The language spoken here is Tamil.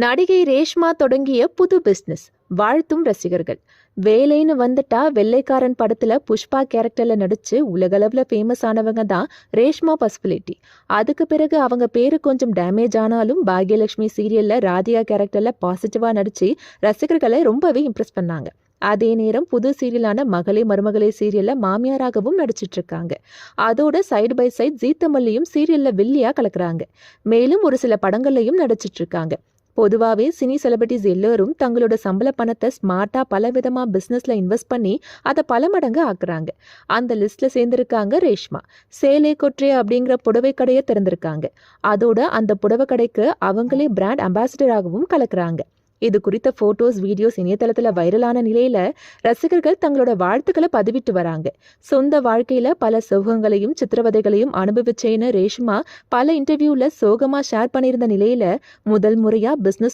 நடிகை ரேஷ்மா தொடங்கிய புது பிஸ்னஸ் வாழ்த்தும் ரசிகர்கள். வேலைன்னு வந்துட்டா வெள்ளைக்காரன் படத்துல புஷ்பா கேரக்டர்ல நடிச்சு உலகளவுல ஃபேமஸ் ஆனவங்க தான் ரேஷ்மா பஸ்பிலிட்டி அதுக்கு பிறகு அவங்க பேரு கொஞ்சம் டேமேஜ் ஆனாலும் பாக்யலட்சுமி சீரியல்ல ராதிகா கேரக்டர்ல பாசிட்டிவா நடிச்சு ரசிகர்களை ரொம்பவே இம்ப்ரெஸ் பண்ணாங்க. அதே நேரம் புது சீரியலான மகளே மருமகளே சீரியல்ல மாமியாராகவும் நடிச்சிட்டு இருக்காங்க அதோட சைடு பை சைட் ஜீத்தமல்லியும் சீரியல்ல வில்லியா கலக்குறாங்க. மேலும் ஒரு சில படங்கள்லையும் நடிச்சிட்டு இருக்காங்க பொதுவாகவே சினி செலிபிரிட்டிஸ் எல்லோரும் தங்களோட சம்பள பணத்தை ஸ்மார்ட்டாக பல விதமாக பிஸ்னஸில் இன்வெஸ்ட் பண்ணி அதை பல மடங்கு ஆக்குறாங்க. அந்த லிஸ்ட்டில் சேர்ந்துருக்காங்க ரேஷ்மா. சேலை கொற்றே அப்படிங்கிற புடவை கடையை திறந்திருக்காங்க. அதோட அந்த புடவை கடைக்கு அவங்களே பிராண்ட் அம்பாசிடராகவும் கலக்குறாங்க. இது குறித்த ஃபோட்டோஸ் வீடியோஸ் இணையதளத்தில் வைரலான நிலையில ரசிகர்கள் தங்களோட வாழ்த்துக்களை பதிவிட்டு வராங்க. சொந்த வாழ்க்கையில பல சோகங்களையும் சித்திரவதைகளையும் அனுபவிச்சேன்னு ரேஷ்மா பல இன்டர்வியூல சோகமா ஷேர் பண்ணியிருந்த நிலையில முதல் முறையா பிசினஸ்